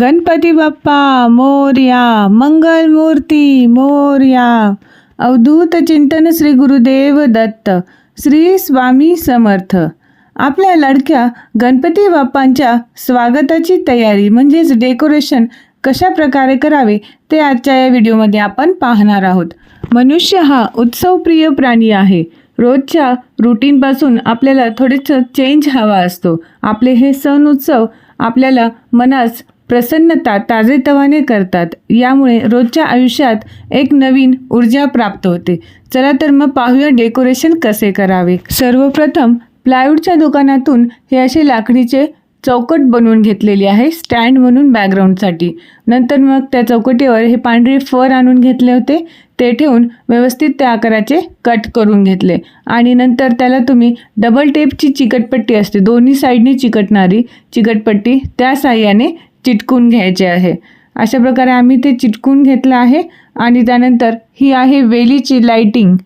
गणपती बाप्पा मोर्या मंगलमूर्ती मोर्या. अवधूत चिंतन श्री गुरुदेव दत्त श्री स्वामी समर्थ. आपल्या लडक्या गणपती बाप्पांच्या स्वागताची तयारी म्हणजेच डेकोरेशन कशा प्रकारे करावे ते आजच्या या व्हिडिओमध्ये आपण पाहणार आहोत. मनुष्य हा उत्सवप्रिय प्राणी आहे. रोजच्या रुटीनपासून आपल्याला थोडेसं चेंज हवा असतो. आपले हे सण उत्सव आपल्याला मनास प्रसन्नता ताजेतवाने करतात. यामुळे रोजच्या आयुष्यात एक नवीन ऊर्जा प्राप्त होते. चला तर मग पाहूया डेकोरेशन कसे करावे. सर्वप्रथम प्लायवूडच्या दुकानातून हे असे लाकडीचे चौकट बनवून घेतलेली आहे स्टँड म्हणून बॅकग्राऊंडसाठी. नंतर मग त्या चौकटीवर हे पांढरे फर आणून घेतले होते. ते ठेवून व्यवस्थित त्या आकाराचे कट करून घेतले. आणि नंतर त्याला तुम्ही डबल टेपची चिकटपट्टी असते दोन्ही साईडने चिकटणारी चिकटपट्टी त्या साह्याने चिटकून घ्यायचे आहे. अशा प्रकारे आम्ही ते चिटकून घेतलं आहे आणि त्यानंतर ही आहे वेलीची लाईटिंग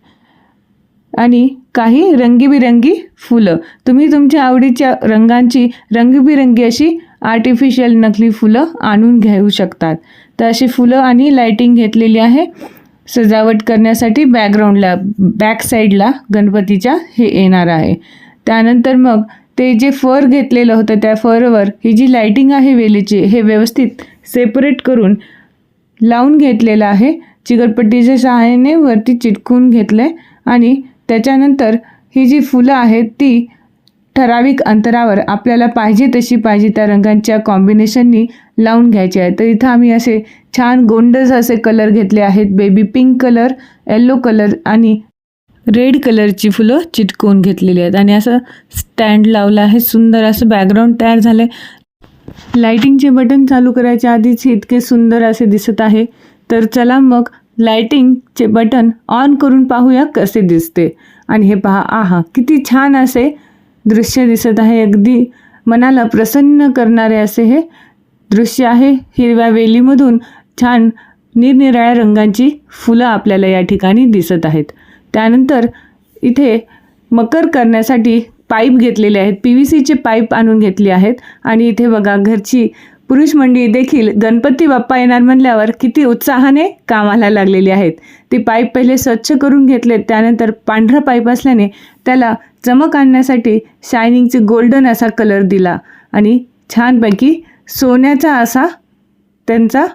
आणि काही रंगीबिरंगी फुलं. तुम्ही तुमच्या आवडीच्या रंगांची रंगीबिरंगी अशी आर्टिफिशियल नकली फुलं आणून घेऊ शकतात. तर अशी फुलं आणि लाईटिंग घेतलेली आहे. सजावट करण्यासाठी बॅकग्राऊंडला बॅक साईडला गणपतीच्या हे येणार आहे. त्यानंतर मग ते जे फर घेतलेलं होतं त्या फरवर ही जी लाईटिंग आहे वेलीची हे व्यवस्थित सेपरेट करून लावून घेतलेलं आहे. चिकटपट्टीच्या सहाय्याने वरती चिटकून घेतलं आहे आणि त्याच्यानंतर ही जी फुलं आहेत ती ठराविक अंतरावर आपल्याला पाहिजे तशी पाहिजे त्या रंगांच्या कॉम्बिनेशननी लावून घ्यायची आहे. तर इथं आम्ही असे छान गोंडस असे कलर घेतले आहेत. Baby pink colour yellow colour आणि रेड कलरची फुलं चिटकवून घेतलेली आहेत. आणि असं स्टँड लावलं आहे. सुंदर असं बॅकग्राऊंड तयार झालं आहे लायटिंगचे बटन चालू करायच्या आधीच इतके सुंदर असे दिसत आहे. तर चला मग लायटिंगचे बटन ऑन करून पाहूया कसे दिसते. आणि हे पहा आहा किती छान असे दृश्य दिसत आहे. अगदी मनाला प्रसन्न करणारे असे हे दृश्य आहे. हिरव्या वेलीमधून छान निरनिराळ्या रंगांची फुलं आपल्याला या ठिकाणी दिसत आहेत. त्यानंतर इथे मकर करण्यासाठी पाईप घेतलेले आहेत. पी व्ही सीचे पाईप आणून घेतले आहेत. आणि इथे बघा घरची पुरुष मंडळी देखील गणपती बाप्पा येणार म्हणल्यावर किती उत्साहाने कामाला लागलेली आहेत. ती पाईप पहिले स्वच्छ करून घेतलेत. त्यानंतर पांढरा पाईप असल्याने त्याला चमक आणण्यासाठी शायनिंगचे गोल्डन असा कलर दिला. आणि छानपैकी सोन्याचा असा त्यांचा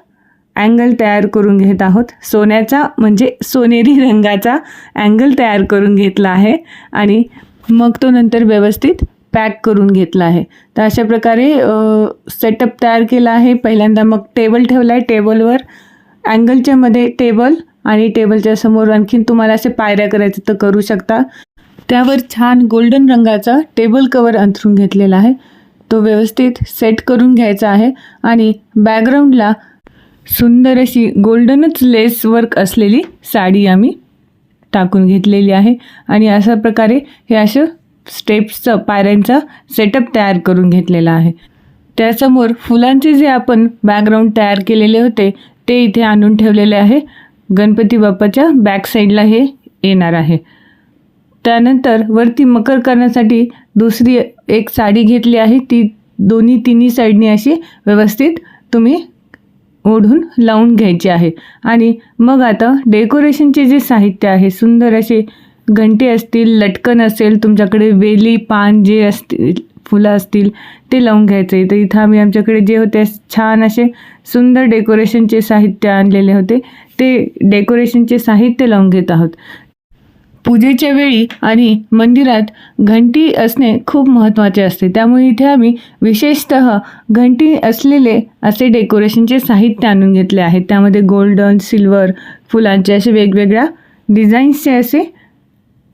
अँगल तयार करून घेत आहोत. सोन्याचा म्हणजे सोनेरी रंगाचा अँगल तयार करून घेतला आहे आणि मग तो नंतर व्यवस्थित पॅक करून घेतला आहे. तर अशा प्रकारे सेटअप तयार केला आहे. पहिल्यांदा मग टेबल ठेवला आहे. टेबलवर अँगलच्या मध्ये टेबल आणि टेबलच्या समोर आणखीन तुम्हाला असे पायऱ्या करायचं तर करू शकता. त्यावर छान गोल्डन रंगाचा टेबल कवर अंथरून घेतलेला आहे. तो व्यवस्थित सेट करून घ्यायचा आहे आणि बॅकग्राऊंडला सुंदर अशी गोल्डनच लेस वर्क असलेली साडी आम्ही टाकून घेतलेली आहे. आणि अशा प्रकारे हे असं स्टेप्सचं पायऱ्यांचा सेटअप तयार करून घेतलेला आहे. त्यासमोर फुलांचे जे आपण बॅकग्राऊंड तयार केलेले होते ते इथे आणून ठेवलेले आहे. गणपती बाप्पाच्या बॅक साईडला हे येणार आहे. त्यानंतर वरती मकर करण्यासाठी दुसरी एक साडी घेतली आहे. ती दोन्ही तिन्ही साईडनी अशी व्यवस्थित तुम्ही ओढून लावून घ्यायची आहे. आणि मग आता डेकोरेशनचे जे साहित्य आहे सुंदर असे घंटे असतील लटकन असेल तुमच्याकडे वेली पान जे असतील फुलं असतील ते लावून घ्यायचे. तर इथं आम्ही आमच्याकडे जे होते छान असे सुंदर डेकोरेशनचे साहित्य आणलेले होते. ते डेकोरेशनचे साहित्य लावून घेत आहोत. पूजेच्या वेळी आणि मंदिरात घंटी असणे खूप महत्त्वाचे असते. त्यामुळे इथे आम्ही विशेषत घंटी असलेले असे डेकोरेशनचे साहित्य आणून घेतले आहे. त्यामध्ये गोल्डन सिल्वर फुलांचे असे वेगवेगळ्या डिझाईन्सचे असे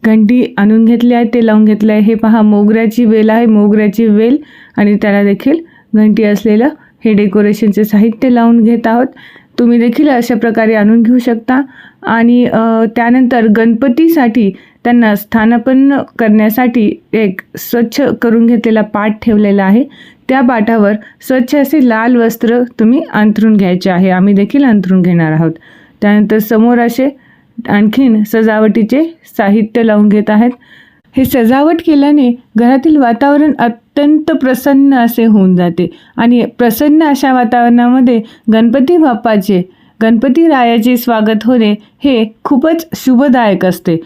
घंटी आणून घेतले आहे ते लावून घेतले आहे. हे पहा मोगऱ्याची वेल आहे मोगऱ्याची वेल. आणि त्याला देखील घंटी असलेलं हे डेकोरेशनचे साहित्य लावून घेत आहोत. तुम्ही देखील अशा प्रकारे आणून घेऊ शकता. आणि त्यानंतर गणपतीसाठी त्यांना स्थानापन्न करण्यासाठी एक स्वच्छ करून घेतलेला पाट ठेवलेला आहे. त्या पाटावर स्वच्छ असे लाल वस्त्र तुम्ही अंथरून घ्यायचे आहे. आम्ही देखील अंथरून घेणार आहोत. त्यानंतर समोर असे आणखीन सजावटीचे साहित्य लावून घेत आहेत. हे सजावट केल्याने घरातील वातावरण अत्यंत प्रसन्न असे होऊन जाते. आणि प्रसन्न अशा वातावरणामध्ये गणपती बाप्पाचे गणपती रायाचे स्वागत होणे हे खूपच शुभदायक असते.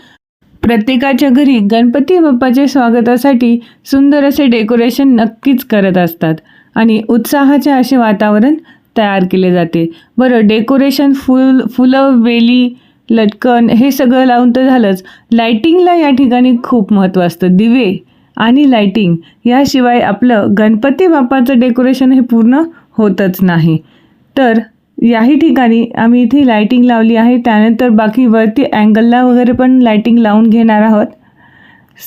प्रत्येकाच्या घरी गणपती बाप्पाच्या स्वागतासाठी सुंदर असे डेकोरेशन नक्कीच करत असतात आणि उत्साहाचे असे वातावरण तयार केले जाते. बरं डेकोरेशन फुल फुलं वेली लटकन हे सगळं लावून तर झालंच. लायटिंगला या ठिकाणी खूप महत्त्व असतं. दिवे आणि लायटिंग याशिवाय आपलं गणपती बाप्पाचं डेकोरेशन हे पूर्ण होतच नाही. तर याही ठिकाणी आम्ही इथे लायटिंग लावली आहे. त्यानंतर बाकी वरती अँगलला वगैरे पण लायटिंग लावून घेणार आहोत.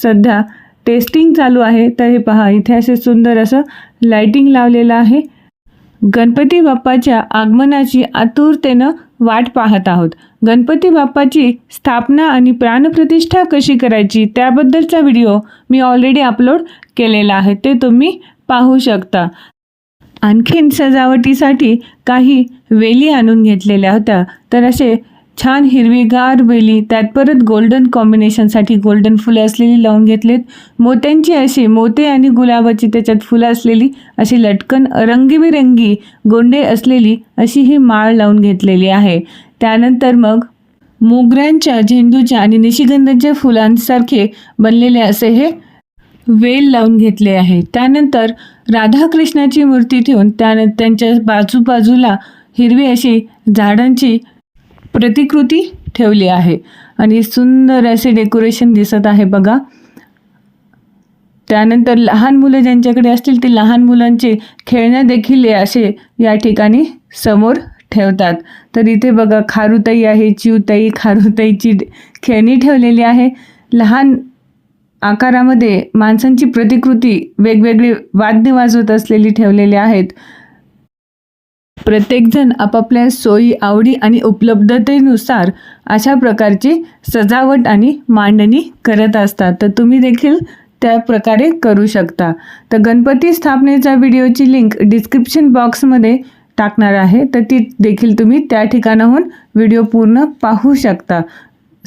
सध्या टेस्टिंग चालू आहे. तर हे पहा इथे असे सुंदर असं लायटिंग लावलेलं आहे. गणपती बाप्पाच्या आगमनाची आतुरतेनं वाट पाहत आहोत. गणपती बाप्पाची स्थापना आणि प्राणप्रतिष्ठा कशी करायची त्याबद्दलचा व्हिडिओ मी ऑलरेडी अपलोड केलेला आहे ते तुम्ही पाहू शकता. आणखीन सजावटीसाठी काही वेली आणून घेतलेल्या होत्या. तर असे छान हिरवीगार वेली त्यात परत गोल्डन कॉम्बिनेशनसाठी गोल्डन फुलं असलेली लावून घेतलेत. मोत्यांची अशी मोते आणि गुलाबाची त्याच्यात फुलं असलेली अशी लटकन रंगीबिरंगी गोंडे असलेली अशी ही माळ लावून घेतलेली आहे. त्यानंतर मग मोगऱ्यांच्या झेंडूच्या आणि निशिगंधाच्या फुलांसारखे बनलेले असे हे वेल लावून घेतले आहे. त्यानंतर राधाकृष्णाची मूर्ती ठेवून त्यानंतर त्यांच्या बाजूबाजूला हिरवी अशी झाडांची प्रतिकृती ठेवली आहे. आणि सुंदर असे डेकोरेशन दिसत आहे बघा. त्यानंतर लहान मुलं ज्यांच्याकडे असतील ते लहान मुलांचे खेळण्या देखील असे या ठिकाणी समोर ठेवतात. तर इथे बघा खारुताई आहे चिवताई खारुताईची खेळणी ठेवलेली आहे. लहान आकारामध्ये माणसांची प्रतिकृती वेगवेगळी वाद्य वाजवत असलेली ठेवलेली आहेत. प्रत्येकजण आपापल्या सोयी आवडी आणि उपलब्धतेनुसार अशा प्रकारची सजावट आणि मांडणी करत असतात. तर तुम्ही देखील त्या प्रकारे करू शकता. तर गणपती स्थापनेच्या व्हिडिओची लिंक डिस्क्रिप्शन बॉक्समध्ये टाकणार आहे. तर ती देखील तुम्ही त्या ठिकाणाहून व्हिडिओ पूर्ण पाहू शकता.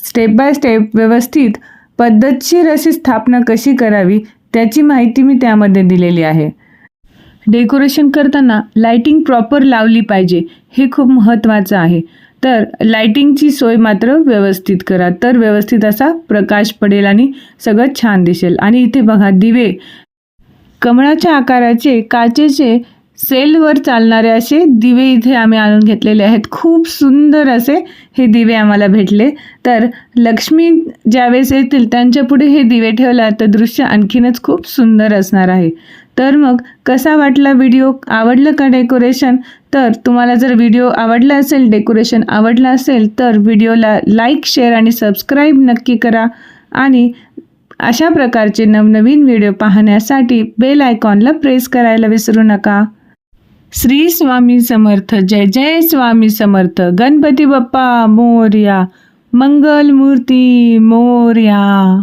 स्टेप बाय स्टेप व्यवस्थित पद्धतशीर अशी स्थापना कशी करावी त्याची माहिती मी त्यामध्ये दिलेली आहे. डेकोरेशन करताना लाइटिंग प्रॉपर लावली पाहिजे हे खूप महत्त्वाचं आहे. तर लाइटिंगची सोय मात्र व्यवस्थित करा. तर व्यवस्थित असा प्रकाश पडेल आणि सगळं छान दिसेल. आणि इथे बघा दिवे. कमळाच्या आकाराचे काचेचे सेलवर चालणारे असे दिवे इथे आम्ही आणून घेतलेले आहेत. खूप सुंदर असे हे दिवे आम्हाला भेटले. तर लक्ष्मी ज्यावेळेस येतील त्यांच्या पुढे हे दिवे ठेवला तर दृश्य आणखीनच खूप सुंदर असणार आहे. तर मग कसा वाटला व्हिडिओ आवडलं का डेकोरेशन तर तुम्हाला जर व्हिडिओ आवडला असेल डेकोरेशन आवडलं असेल तर व्हिडिओला लाईक शेअर आणि सबस्क्राईब नक्की करा. आणि अशा प्रकारचे नवनवीन व्हिडिओ पाहण्यासाठी बेल आयकॉनला प्रेस करायला विसरू नका. श्री स्वामी समर्थ जय जय स्वामी समर्थ. गणपती बाप्पा मोर्या. मंगल मूर्ती मोर्या.